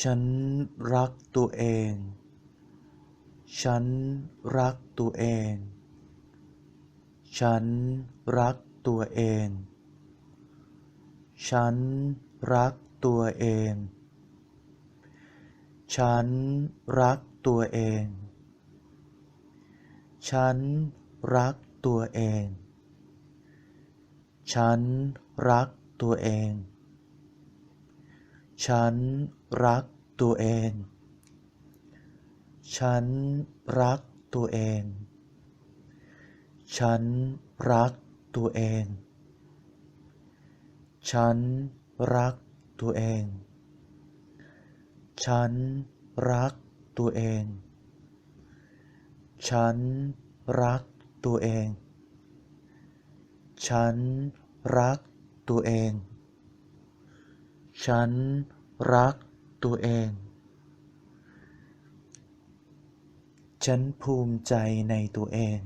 ฉันรักตัวเอง ฉันรักตัวเอง ฉันรักตัวเอง ฉันรักตัวเอง ฉันรักตัวเอง ฉันรักตัวเอง ฉันรักตัวเอง ฉันรักตัวเอง ฉันรักตัวเอง ฉันรักตัวเอง ฉันรักตัวเอง ฉันรักตัวเอง ฉันรักตัวเอง ฉันรักตัวเอง ฉันรักตัวเอง ฉันภูมิใจในตัวเอง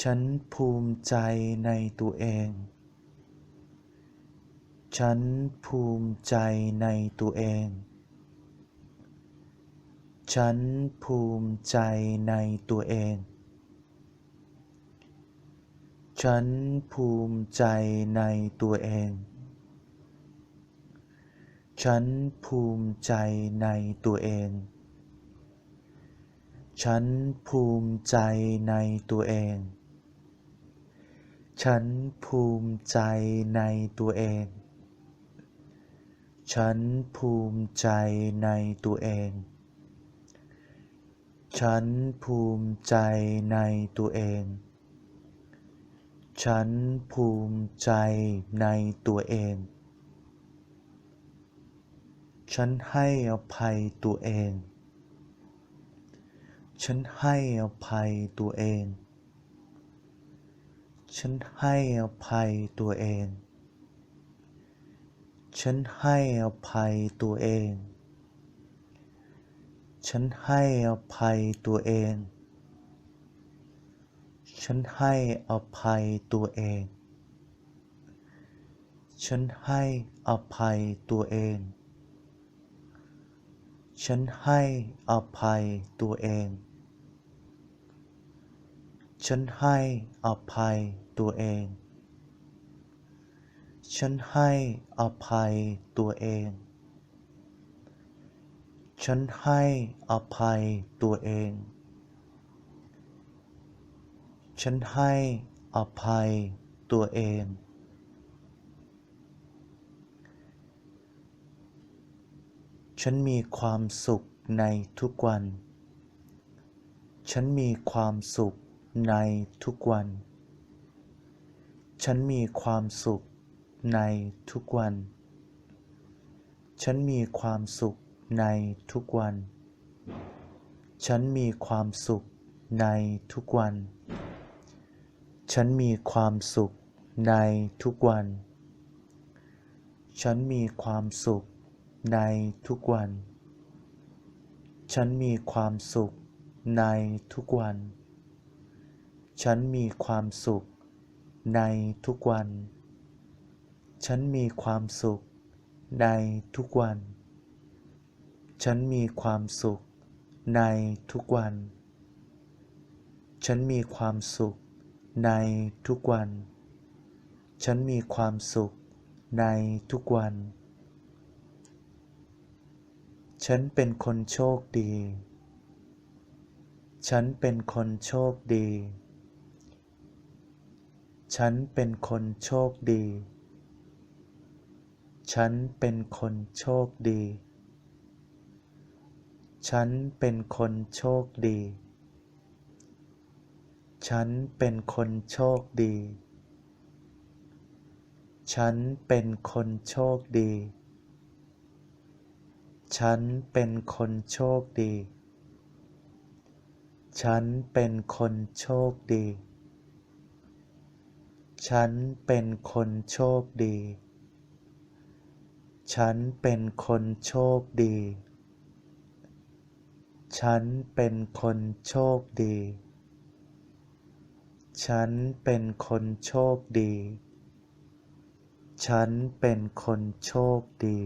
ฉันภูมิใจในตัวเอง ฉันภูมิใจในตัวเอง ฉันภูมิใจในตัวเอง ฉันภูมิใจในตัวเอง ฉันภูมิใจในตัวเอง ฉันภูมิใจในตัวเอง ฉันภูมิใจในตัวเอง ฉันภูมิใจในตัวเอง ฉันภูมิใจในตัวเอง ฉันภูมิใจในตัวเอง ฉันให้อภัยตัวเอง ฉันให้อภัยตัวเอง ฉันให้อภัยตัวเอง ฉันให้อภัยตัวเอง ฉันให้อภัยตัวเอง ฉันให้อภัยตัวเอง ฉันให้อภัยตัวเอง ฉันให้อภัยตัวเอง ฉันให้อภัยตัวเอง ฉันให้อภัยตัวเอง ฉันให้อภัยตัวเอง ฉันให้อภัยตัวเอง ฉันมีความสุขในทุกวัน ฉันมีความสุขในทุกวัน ฉันมีความสุขในทุกวัน ฉันมีความสุขในทุกวัน ฉันมีความสุขในทุกวัน ฉันมีความสุขในทุกวัน ฉันมีความสุข ในทุกวัน ฉันมีความสุขในทุกวัน ฉันมีความสุขในทุกวัน ฉันมีความสุขในทุกวัน ฉันมีความสุขในทุกวัน ฉันมีความสุขในทุกวัน ฉันมีความสุขในทุกวัน ฉันเป็นคนโชคดี ฉันเป็นคนโชคดี ฉันเป็นคนโชคดี ฉันเป็นคนโชคดี ฉันเป็นคนโชคดี ฉันเป็นคนโชคดี ฉันเป็นคนโชคดี ฉันเป็นคนโชคดี ฉันเป็นคนโชคดี ฉันเป็นคนโชคดี ฉันเป็นคนโชคดี ฉันเป็นคนโชคดี ฉันเป็นคนโชคดี ฉันเป็นคนโชคดี